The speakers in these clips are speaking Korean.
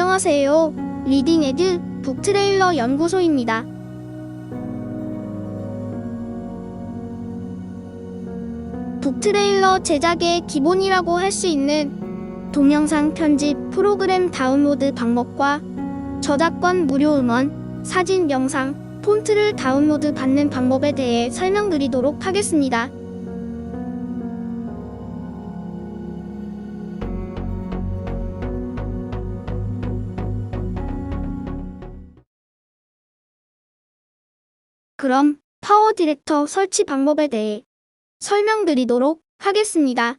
안녕하세요. 리딩 에드 북트레일러 연구소입니다. 북트레일러 제작의 기본이라고 할 수 있는 동영상 편집 프로그램 다운로드 방법과 저작권 무료 음원, 사진, 영상, 폰트를 다운로드 받는 방법에 대해 설명드리도록 하겠습니다. 그럼 파워 디렉터 설치 방법에 대해 설명드리도록 하겠습니다.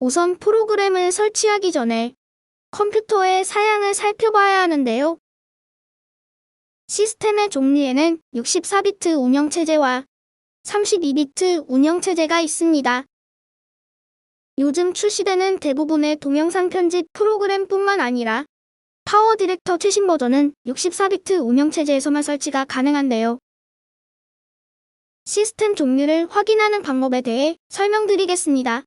우선 프로그램을 설치하기 전에 컴퓨터의 사양을 살펴봐야 하는데요. 시스템의 종류에는 64비트 운영체제와 32비트 운영체제가 있습니다. 요즘 출시되는 대부분의 동영상 편집 프로그램뿐만 아니라 파워 디렉터 최신 버전은 64비트 운영체제에서만 설치가 가능한데요. 시스템 종류를 확인하는 방법에 대해 설명드리겠습니다.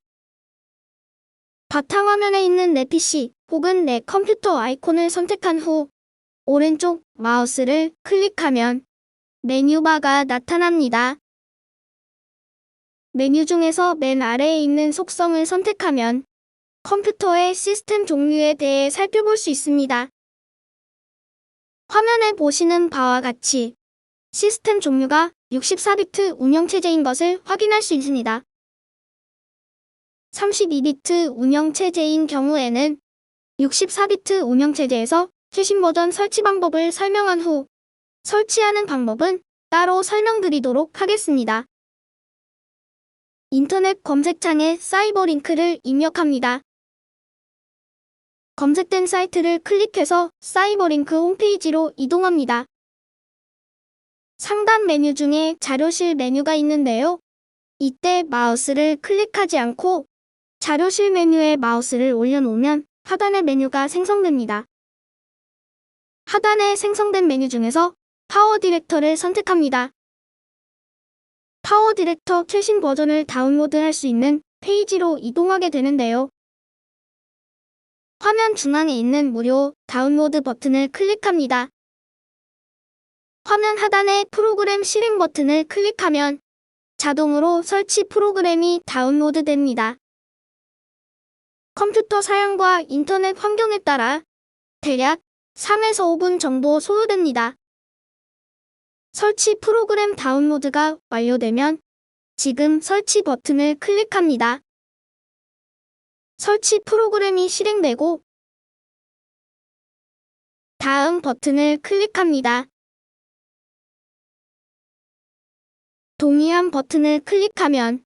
바탕화면에 있는 내 PC 혹은 내 컴퓨터 아이콘을 선택한 후 오른쪽 마우스를 클릭하면 메뉴바가 나타납니다. 메뉴 중에서 맨 아래에 있는 속성을 선택하면 컴퓨터의 시스템 종류에 대해 살펴볼 수 있습니다. 화면에 보시는 바와 같이 시스템 종류가 64비트 운영체제인 것을 확인할 수 있습니다. 32비트 운영체제인 경우에는 64비트 운영체제에서 최신 버전 설치 방법을 설명한 후 설치하는 방법은 따로 설명드리도록 하겠습니다. 인터넷 검색창에 사이버 링크를 입력합니다. 검색된 사이트를 클릭해서 사이버 링크 홈페이지로 이동합니다. 상단 메뉴 중에 자료실 메뉴가 있는데요. 이때 마우스를 클릭하지 않고 자료실 메뉴에 마우스를 올려놓으면 하단의 메뉴가 생성됩니다. 하단에 생성된 메뉴 중에서 파워 디렉터를 선택합니다. 파워 디렉터 최신 버전을 다운로드할 수 있는 페이지로 이동하게 되는데요. 화면 중앙에 있는 무료 다운로드 버튼을 클릭합니다. 화면 하단의 프로그램 실행 버튼을 클릭하면 자동으로 설치 프로그램이 다운로드 됩니다. 컴퓨터 사양과 인터넷 환경에 따라 대략 3에서 5분 정도 소요됩니다. 설치 프로그램 다운로드가 완료되면 지금 설치 버튼을 클릭합니다. 설치 프로그램이 실행되고 다음 버튼을 클릭합니다. 동의한 버튼을 클릭하면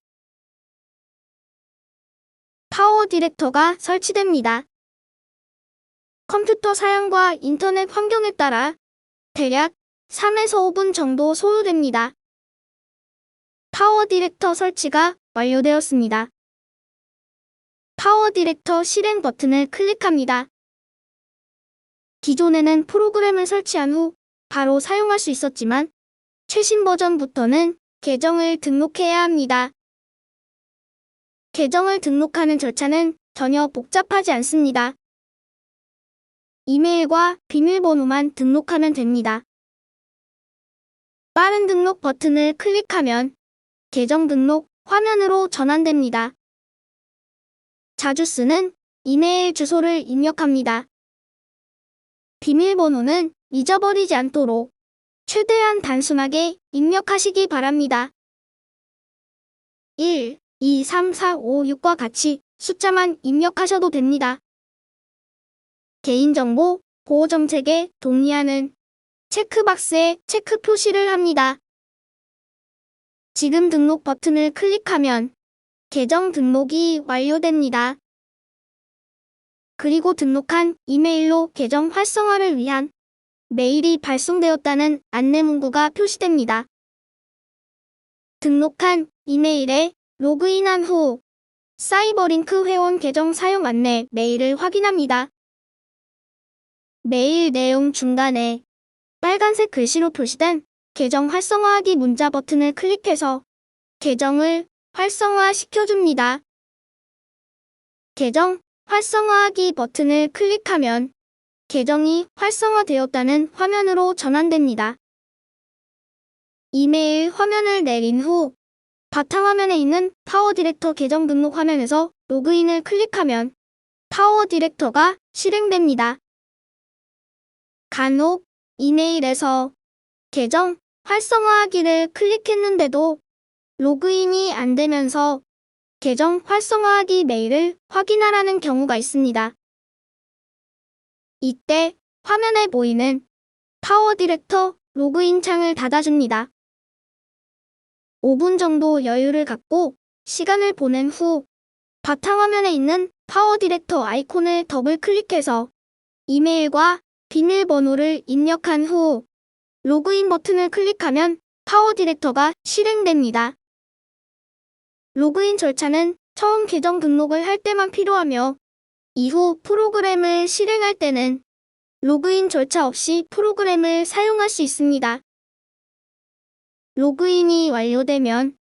파워 디렉터가 설치됩니다. 컴퓨터 사양과 인터넷 환경에 따라 대략 3에서 5분 정도 소요됩니다. 파워 디렉터 설치가 완료되었습니다. 파워 디렉터 실행 버튼을 클릭합니다. 기존에는 프로그램을 설치한 후 바로 사용할 수 있었지만 최신 버전부터는 계정을 등록해야 합니다. 계정을 등록하는 절차는 전혀 복잡하지 않습니다. 이메일과 비밀번호만 등록하면 됩니다. 빠른 등록 버튼을 클릭하면 계정 등록 화면으로 전환됩니다. 자주 쓰는 이메일 주소를 입력합니다. 비밀번호는 잊어버리지 않도록 최대한 단순하게 입력하시기 바랍니다. 1, 2, 3, 4, 5, 6과 같이 숫자만 입력하셔도 됩니다. 개인정보 보호정책에 동의하는 체크박스에 체크 표시를 합니다. 지금 등록 버튼을 클릭하면 계정 등록이 완료됩니다. 그리고 등록한 이메일로 계정 활성화를 위한 메일이 발송되었다는 안내 문구가 표시됩니다. 등록한 이메일에 로그인한 후 사이버링크 회원 계정 사용 안내 메일을 확인합니다. 메일 내용 중간에 빨간색 글씨로 표시된 계정 활성화하기 문자 버튼을 클릭해서 계정을 활성화 시켜줍니다. 계정 활성화하기 버튼을 클릭하면 계정이 활성화되었다는 화면으로 전환됩니다. 이메일 화면을 내린 후 바탕화면에 있는 파워 디렉터 계정 등록 화면에서 로그인을 클릭하면 파워 디렉터가 실행됩니다. 간혹 이메일에서 계정 활성화하기를 클릭했는데도 로그인이 안 되면서 계정 활성화하기 메일을 확인하라는 경우가 있습니다. 이때 화면에 보이는 파워 디렉터 로그인 창을 닫아줍니다. 5분 정도 여유를 갖고 시간을 보낸 후 바탕화면에 있는 파워 디렉터 아이콘을 더블 클릭해서 이메일과 비밀번호를 입력한 후 로그인 버튼을 클릭하면 파워 디렉터가 실행됩니다. 로그인 절차는 처음 계정 등록을 할 때만 필요하며 이후 프로그램을 실행할 때는 로그인 절차 없이 프로그램을 사용할 수 있습니다. 로그인이 완료되면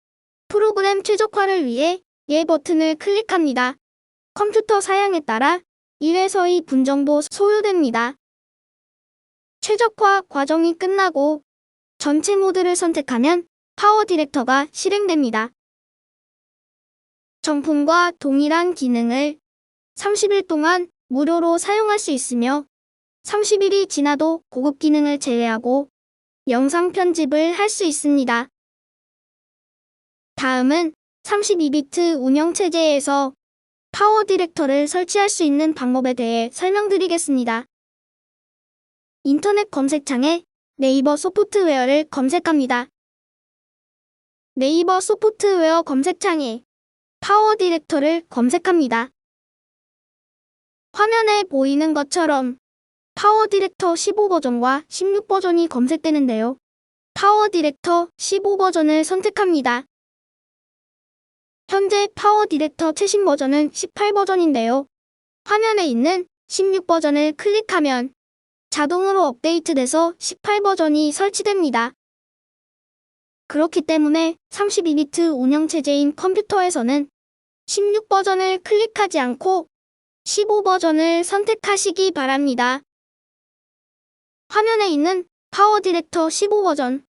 프로그램 최적화를 위해 예 버튼을 클릭합니다. 컴퓨터 사양에 따라 1에서 2분 정도 소요됩니다. 최적화 과정이 끝나고 전체 모드를 선택하면 파워 디렉터가 실행됩니다. 정품과 동일한 기능을 30일 동안 무료로 사용할 수 있으며 30일이 지나도 고급 기능을 제외하고 영상 편집을 할 수 있습니다. 다음은 32비트 운영체제에서 파워 디렉터를 설치할 수 있는 방법에 대해 설명드리겠습니다. 인터넷 검색창에 네이버 소프트웨어를 검색합니다. 네이버 소프트웨어 검색창에 파워 디렉터를 검색합니다. 화면에 보이는 것처럼 파워 디렉터 15 버전과 16 버전이 검색되는데요. 파워 디렉터 15 버전을 선택합니다. 현재 파워 디렉터 최신 버전은 18 버전인데요. 화면에 있는 16 버전을 클릭하면 자동으로 업데이트돼서 18 버전이 설치됩니다. 그렇기 때문에 32비트 운영체제인 컴퓨터에서는 16 버전을 클릭하지 않고 15 버전을 선택하시기 바랍니다. 화면에 있는 파워 디렉터 15 버전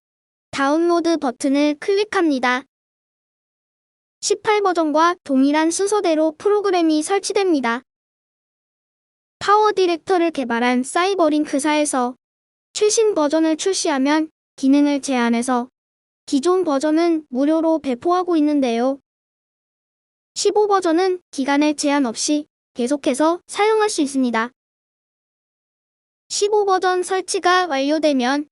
다운로드 버튼을 클릭합니다. 18 버전과 동일한 순서대로 프로그램이 설치됩니다. 파워 디렉터를 개발한 사이버링크사에서 최신 버전을 출시하면 기능을 제한해서 기존 버전은 무료로 배포하고 있는데요. 15 버전은 기간에 제한 없이 계속해서 사용할 수 있습니다. 15 버전 설치가 완료되면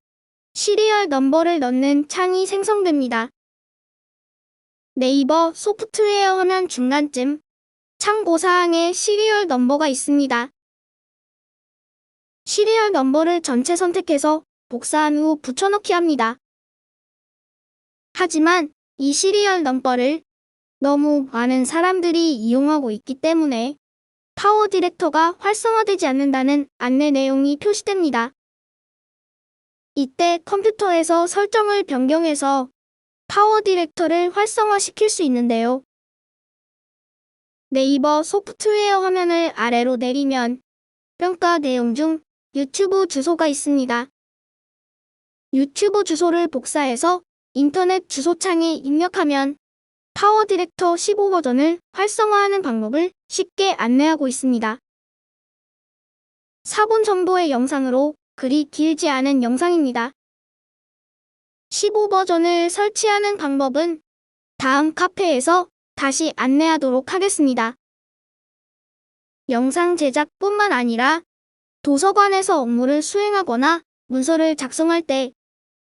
시리얼 넘버를 넣는 창이 생성됩니다. 네이버 소프트웨어 화면 중간쯤 참고사항에 시리얼 넘버가 있습니다. 시리얼 넘버를 전체 선택해서 복사한 후 붙여넣기 합니다. 하지만 이 시리얼 넘버를 너무 많은 사람들이 이용하고 있기 때문에 파워 디렉터가 활성화되지 않는다는 안내 내용이 표시됩니다. 이때 컴퓨터에서 설정을 변경해서 파워 디렉터를 활성화시킬 수 있는데요. 네이버 소프트웨어 화면을 아래로 내리면 평가 내용 중 유튜브 주소가 있습니다. 유튜브 주소를 복사해서 인터넷 주소창에 입력하면 파워 디렉터 15 버전을 활성화하는 방법을 쉽게 안내하고 있습니다. 4분 정도의 영상으로 그리 길지 않은 영상입니다. 15 버전을 설치하는 방법은 다음 카페에서 다시 안내하도록 하겠습니다. 영상 제작뿐만 아니라 도서관에서 업무를 수행하거나 문서를 작성할 때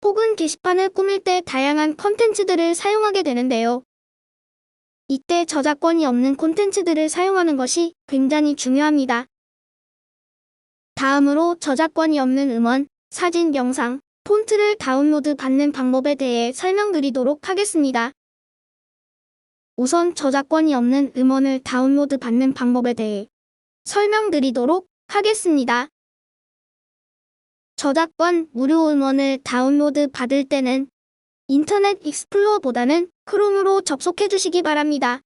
혹은 게시판을 꾸밀 때 다양한 컨텐츠들을 사용하게 되는데요. 이때 저작권이 없는 콘텐츠들을 사용하는 것이 굉장히 중요합니다. 다음으로 저작권이 없는 음원, 사진, 영상, 폰트를 다운로드 받는 방법에 대해 설명드리도록 하겠습니다. 우선 저작권이 없는 음원을 다운로드 받는 방법에 대해 설명드리도록 하겠습니다. 저작권 무료 음원을 다운로드 받을 때는 인터넷 익스플로어보다는 크롬으로 접속해 주시기 바랍니다.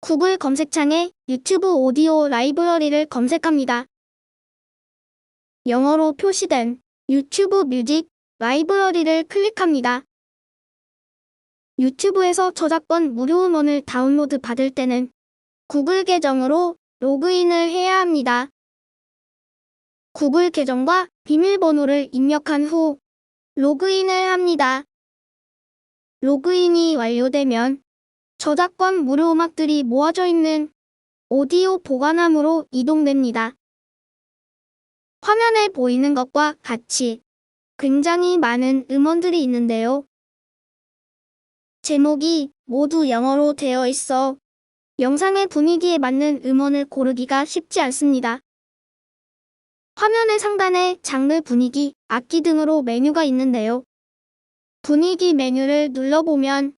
구글 검색창에 유튜브 오디오 라이브러리를 검색합니다. 영어로 표시된 유튜브 뮤직 라이브러리를 클릭합니다. 유튜브에서 저작권 무료 음원을 다운로드 받을 때는 구글 계정으로 로그인을 해야 합니다. 구글 계정과 비밀번호를 입력한 후 로그인을 합니다. 로그인이 완료되면 저작권 무료 음악들이 모아져 있는 오디오 보관함으로 이동됩니다. 화면에 보이는 것과 같이 굉장히 많은 음원들이 있는데요. 제목이 모두 영어로 되어 있어 영상의 분위기에 맞는 음원을 고르기가 쉽지 않습니다. 화면의 상단에 장르 분위기, 악기 등으로 메뉴가 있는데요. 분위기 메뉴를 눌러보면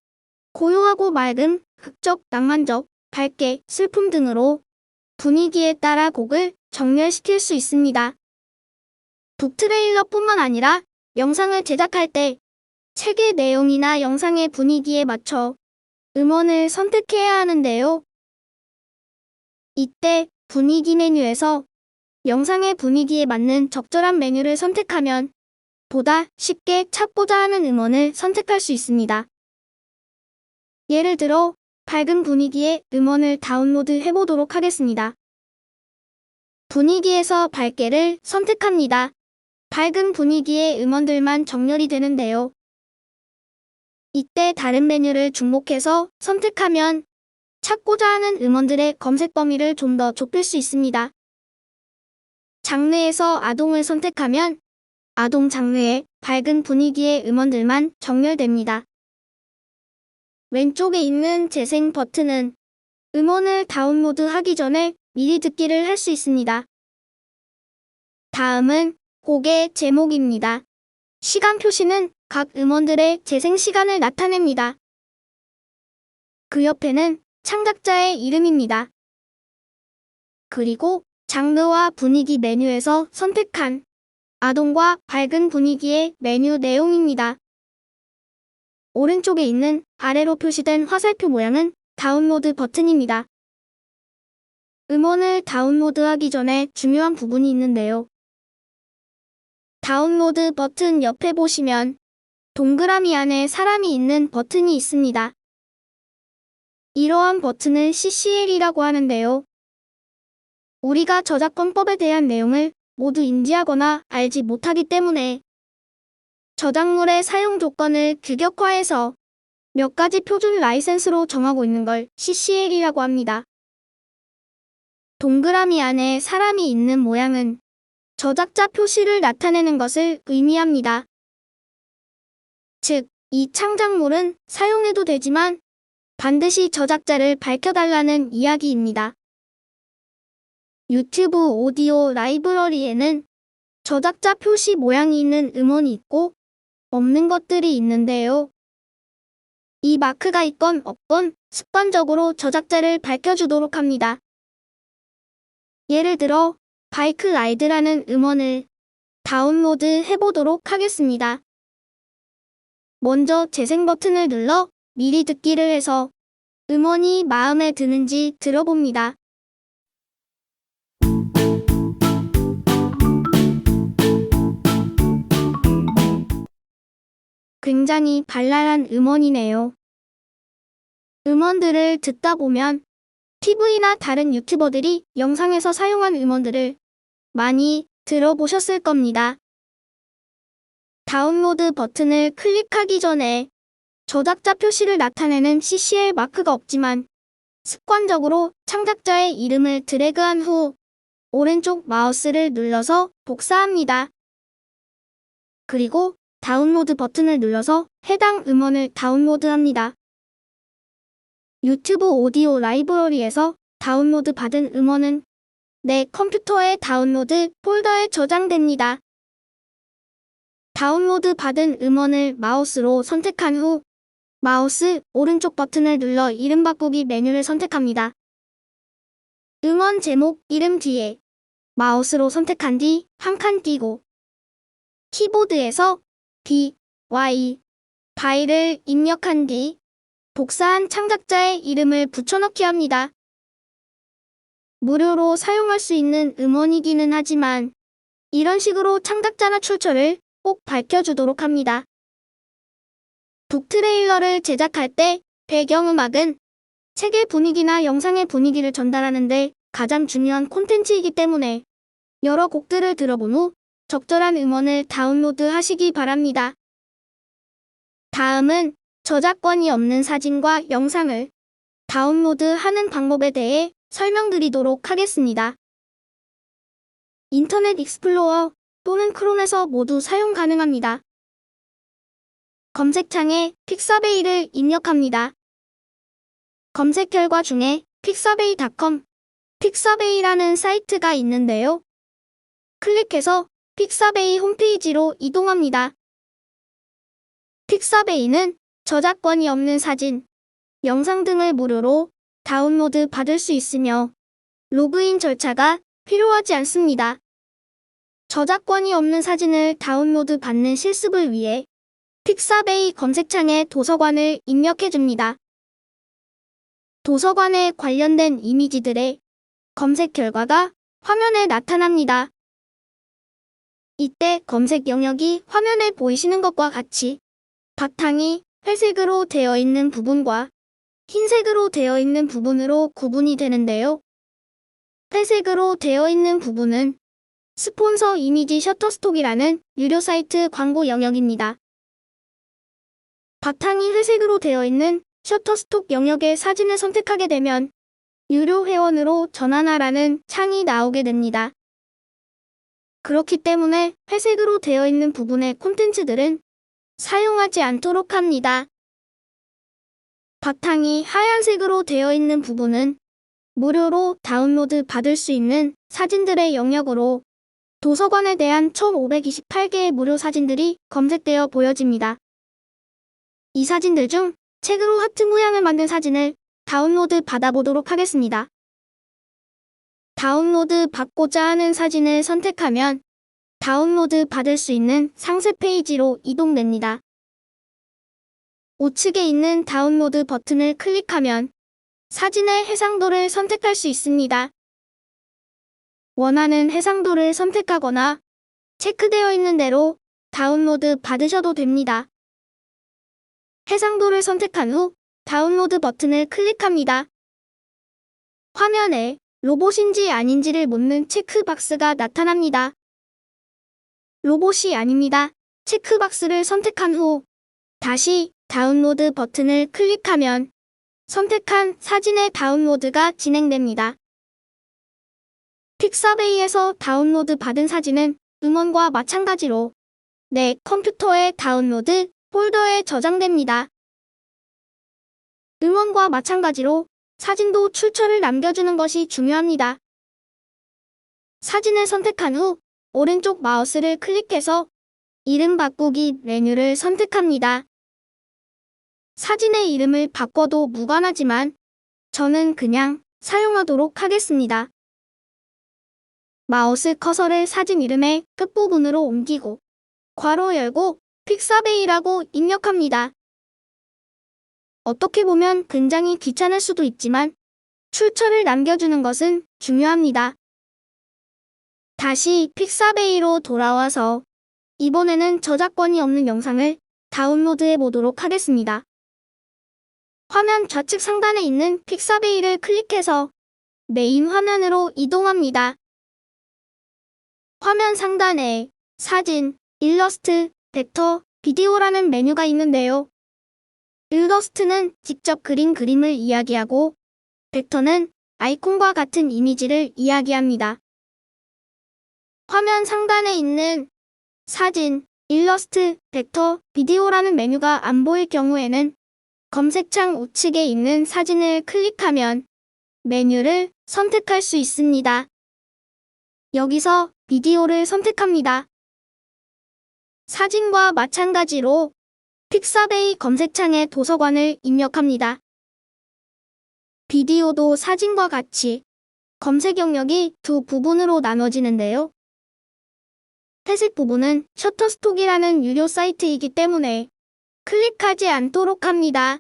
고요하고 맑음, 극적, 낭만적, 밝게, 슬픔 등으로 분위기에 따라 곡을 정렬시킬 수 있습니다. 북 트레일러뿐만 아니라 영상을 제작할 때 책의 내용이나 영상의 분위기에 맞춰 음원을 선택해야 하는데요. 이때 분위기 메뉴에서 영상의 분위기에 맞는 적절한 메뉴를 선택하면 보다 쉽게 찾고자 하는 음원을 선택할 수 있습니다. 예를 들어 밝은 분위기의 음원을 다운로드 해보도록 하겠습니다. 분위기에서 밝게를 선택합니다. 밝은 분위기의 음원들만 정렬이 되는데요. 이때 다른 메뉴를 중복해서 선택하면 찾고자 하는 음원들의 검색 범위를 좀 더 좁힐 수 있습니다. 장르에서 아동을 선택하면 아동 장르의 밝은 분위기의 음원들만 정렬됩니다. 왼쪽에 있는 재생 버튼은 음원을 다운로드 하기 전에 미리 듣기를 할 수 있습니다. 다음은 곡의 제목입니다. 시간 표시는 각 음원들의 재생 시간을 나타냅니다. 그 옆에는 창작자의 이름입니다. 그리고 장르와 분위기 메뉴에서 선택한 아동과 밝은 분위기의 메뉴 내용입니다. 오른쪽에 있는 아래로 표시된 화살표 모양은 다운로드 버튼입니다. 음원을 다운로드하기 전에 중요한 부분이 있는데요. 다운로드 버튼 옆에 보시면 동그라미 안에 사람이 있는 버튼이 있습니다. 이러한 버튼을 CCL이라고 하는데요. 우리가 저작권법에 대한 내용을 모두 인지하거나 알지 못하기 때문에 저작물의 사용 조건을 규격화해서 몇 가지 표준 라이센스로 정하고 있는 걸 CCL이라고 합니다. 동그라미 안에 사람이 있는 모양은 저작자 표시를 나타내는 것을 의미합니다. 즉, 이 창작물은 사용해도 되지만 반드시 저작자를 밝혀달라는 이야기입니다. 유튜브 오디오 라이브러리에는 저작자 표시 모양이 있는 음원이 있고 없는 것들이 있는데요. 이 마크가 있건 없건 습관적으로 저작자를 밝혀주도록 합니다. 예를 들어 바이크 라이드라는 음원을 다운로드 해보도록 하겠습니다. 먼저 재생 버튼을 눌러 미리 듣기를 해서 음원이 마음에 드는지 들어봅니다. 굉장히 발랄한 음원이네요. 음원들을 듣다 보면 TV나 다른 유튜버들이 영상에서 사용한 음원들을 많이 들어보셨을 겁니다. 다운로드 버튼을 클릭하기 전에 저작자 표시를 나타내는 CCL 마크가 없지만 습관적으로 창작자의 이름을 드래그한 후 오른쪽 마우스를 눌러서 복사합니다. 그리고 다운로드 버튼을 눌러서 해당 음원을 다운로드합니다. 유튜브 오디오 라이브러리에서 다운로드 받은 음원은 내 컴퓨터의 다운로드 폴더에 저장됩니다. 다운로드 받은 음원을 마우스로 선택한 후 마우스 오른쪽 버튼을 눌러 이름 바꾸기 메뉴를 선택합니다. 음원 제목 이름 뒤에 마우스로 선택한 뒤 한 칸 띄고 키보드에서 D, Y 파일을 입력한 뒤 복사한 창작자의 이름을 붙여넣기 합니다. 무료로 사용할 수 있는 음원이기는 하지만 이런 식으로 창작자나 출처를 꼭 밝혀주도록 합니다. 북 트레일러를 제작할 때 배경음악은 책의 분위기나 영상의 분위기를 전달하는데 가장 중요한 콘텐츠이기 때문에 여러 곡들을 들어본 후 적절한 음원을 다운로드 하시기 바랍니다. 다음은 저작권이 없는 사진과 영상을 다운로드 하는 방법에 대해 설명드리도록 하겠습니다. 인터넷 익스플로어 또는 크롬에서 모두 사용 가능합니다. 검색창에 픽사베이를 입력합니다. 검색 결과 중에 픽사베이.com, 픽사베이라는 사이트가 있는데요. 클릭해서 픽사베이 홈페이지로 이동합니다. 픽사베이는 저작권이 없는 사진, 영상 등을 무료로 다운로드 받을 수 있으며 로그인 절차가 필요하지 않습니다. 저작권이 없는 사진을 다운로드 받는 실습을 위해 픽사베이 검색창에 도서관을 입력해줍니다. 도서관에 관련된 이미지들의 검색 결과가 화면에 나타납니다. 이때 검색 영역이 화면에 보이시는 것과 같이 바탕이 회색으로 되어 있는 부분과 흰색으로 되어 있는 부분으로 구분이 되는데요. 회색으로 되어 있는 부분은 스폰서 이미지 셔터스톡이라는 유료 사이트 광고 영역입니다. 바탕이 회색으로 되어 있는 셔터스톡 영역의 사진을 선택하게 되면 유료 회원으로 전환하라는 창이 나오게 됩니다. 그렇기 때문에 회색으로 되어 있는 부분의 콘텐츠들은 사용하지 않도록 합니다. 바탕이 하얀색으로 되어 있는 부분은 무료로 다운로드 받을 수 있는 사진들의 영역으로 도서관에 대한 1528개의 무료 사진들이 검색되어 보여집니다. 이 사진들 중 책으로 하트 모양을 만든 사진을 다운로드 받아보도록 하겠습니다. 다운로드 받고자 하는 사진을 선택하면 다운로드 받을 수 있는 상세 페이지로 이동됩니다. 우측에 있는 다운로드 버튼을 클릭하면 사진의 해상도를 선택할 수 있습니다. 원하는 해상도를 선택하거나 체크되어 있는 대로 다운로드 받으셔도 됩니다. 해상도를 선택한 후 다운로드 버튼을 클릭합니다. 화면에 로봇인지 아닌지를 묻는 체크박스가 나타납니다. 로봇이 아닙니다. 체크박스를 선택한 후 다시 다운로드 버튼을 클릭하면 선택한 사진의 다운로드가 진행됩니다. 픽사베이에서 다운로드 받은 사진은 음원과 마찬가지로 내 컴퓨터에 다운로드 폴더에 저장됩니다. 음원과 마찬가지로 사진도 출처를 남겨주는 것이 중요합니다. 사진을 선택한 후 오른쪽 마우스를 클릭해서 이름 바꾸기 메뉴를 선택합니다. 사진의 이름을 바꿔도 무관하지만 저는 그냥 사용하도록 하겠습니다. 마우스 커서를 사진 이름의 끝부분으로 옮기고 괄호 열고 픽사베이라고 입력합니다. 어떻게 보면 굉장히 귀찮을 수도 있지만 출처를 남겨주는 것은 중요합니다. 다시 픽사베이로 돌아와서 이번에는 저작권이 없는 영상을 다운로드해 보도록 하겠습니다. 화면 좌측 상단에 있는 픽사베이를 클릭해서 메인 화면으로 이동합니다. 화면 상단에 사진, 일러스트, 벡터, 비디오라는 메뉴가 있는데요. 일러스트는 직접 그린 그림을 이야기하고 벡터는 아이콘과 같은 이미지를 이야기합니다. 화면 상단에 있는 사진, 일러스트, 벡터, 비디오라는 메뉴가 안 보일 경우에는 검색창 우측에 있는 사진을 클릭하면 메뉴를 선택할 수 있습니다. 여기서 비디오를 선택합니다. 사진과 마찬가지로 픽사베이 검색창에 도서관을 입력합니다. 비디오도 사진과 같이 검색 영역이 두 부분으로 나눠지는데요. 회색 부분은 셔터스톡이라는 유료 사이트이기 때문에 클릭하지 않도록 합니다.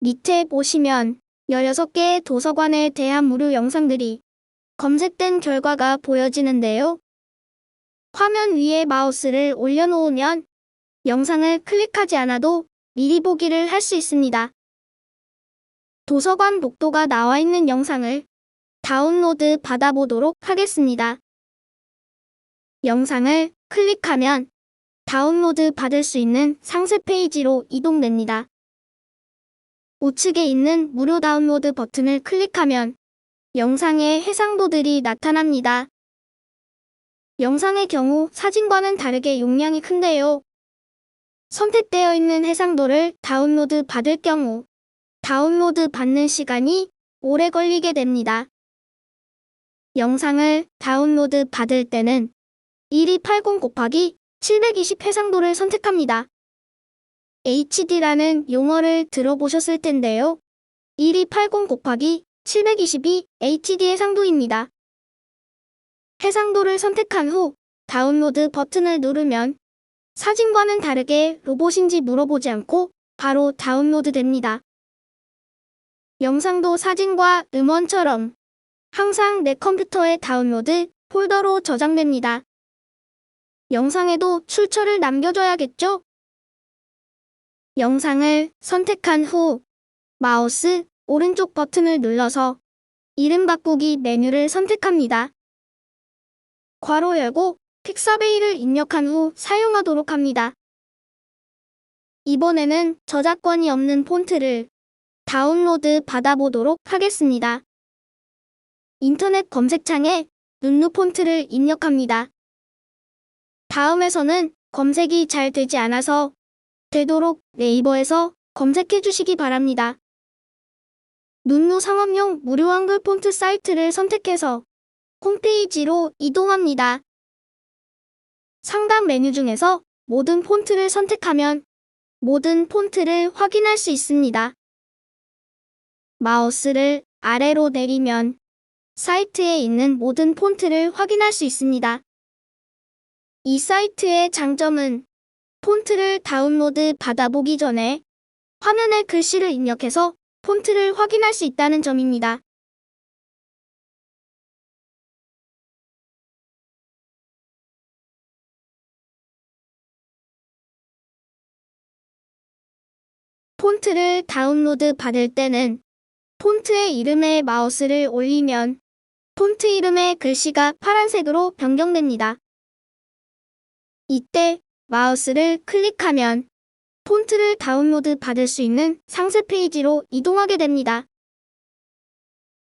밑에 보시면 16개의 도서관에 대한 무료 영상들이 검색된 결과가 보여지는데요. 화면 위에 마우스를 올려놓으면 영상을 클릭하지 않아도 미리 보기를 할 수 있습니다. 도서관 목도가 나와 있는 영상을 다운로드 받아보도록 하겠습니다. 영상을 클릭하면 다운로드 받을 수 있는 상세 페이지로 이동됩니다. 우측에 있는 무료 다운로드 버튼을 클릭하면 영상의 해상도들이 나타납니다. 영상의 경우 사진과는 다르게 용량이 큰데요. 선택되어 있는 해상도를 다운로드 받을 경우 다운로드 받는 시간이 오래 걸리게 됩니다. 영상을 다운로드 받을 때는 1280 곱하기 720 해상도를 선택합니다. HD라는 용어를 들어보셨을 텐데요. 1280 곱하기 720이 HD 해상도입니다. 해상도를 선택한 후 다운로드 버튼을 누르면 사진과는 다르게 로봇인지 물어보지 않고 바로 다운로드 됩니다. 영상도 사진과 음원처럼 항상 내 컴퓨터에 다운로드 폴더로 저장됩니다. 영상에도 출처를 남겨줘야겠죠? 영상을 선택한 후 마우스 오른쪽 버튼을 눌러서 이름 바꾸기 메뉴를 선택합니다. 괄호 열고 픽사베이를 입력한 후 사용하도록 합니다. 이번에는 저작권이 없는 폰트를 다운로드 받아보도록 하겠습니다. 인터넷 검색창에 눈누 폰트를 입력합니다. 다음에서는 검색이 잘 되지 않아서 되도록 네이버에서 검색해 주시기 바랍니다. 눈누 상업용 무료 한글 폰트 사이트를 선택해서 홈페이지로 이동합니다. 상단 메뉴 중에서 모든 폰트를 선택하면 모든 폰트를 확인할 수 있습니다. 마우스를 아래로 내리면 사이트에 있는 모든 폰트를 확인할 수 있습니다. 이 사이트의 장점은 폰트를 다운로드 받아보기 전에 화면에 글씨를 입력해서 폰트를 확인할 수 있다는 점입니다. 폰트를 다운로드 받을 때는 폰트의 이름에 마우스를 올리면 폰트 이름의 글씨가 파란색으로 변경됩니다. 이때 마우스를 클릭하면 폰트를 다운로드 받을 수 있는 상세 페이지로 이동하게 됩니다.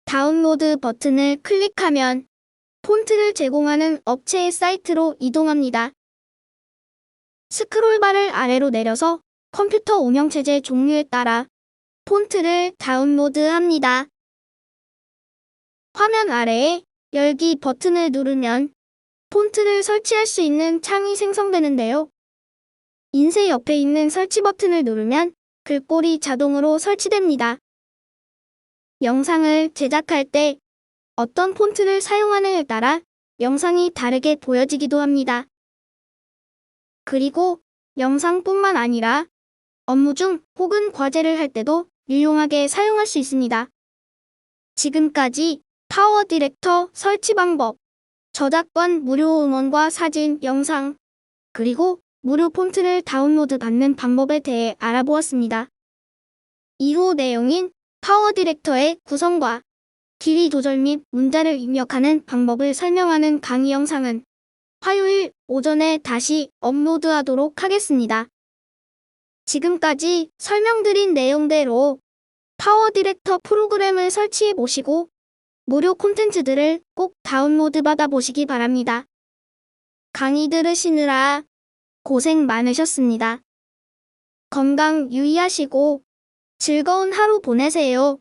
다운로드 버튼을 클릭하면 폰트를 제공하는 업체의 사이트로 이동합니다. 스크롤바를 아래로 내려서 컴퓨터 운영체제 종류에 따라 폰트를 다운로드합니다. 화면 아래에 열기 버튼을 누르면 폰트를 설치할 수 있는 창이 생성되는데요. 인쇄 옆에 있는 설치 버튼을 누르면 글꼴이 자동으로 설치됩니다. 영상을 제작할 때 어떤 폰트를 사용하느냐에 따라 영상이 다르게 보여지기도 합니다. 그리고 영상뿐만 아니라 업무 중 혹은 과제를 할 때도 유용하게 사용할 수 있습니다. 지금까지 파워 디렉터 설치 방법, 저작권 무료 음원과 사진, 영상, 그리고 무료 폰트를 다운로드 받는 방법에 대해 알아보았습니다. 이후 내용인 파워 디렉터의 구성과 길이 조절 및 문자를 입력하는 방법을 설명하는 강의 영상은 화요일 오전에 다시 업로드하도록 하겠습니다. 지금까지 설명드린 내용대로 파워 디렉터 프로그램을 설치해 보시고 무료 콘텐츠들을 꼭 다운로드 받아 보시기 바랍니다. 강의 들으시느라 고생 많으셨습니다. 건강 유의하시고 즐거운 하루 보내세요.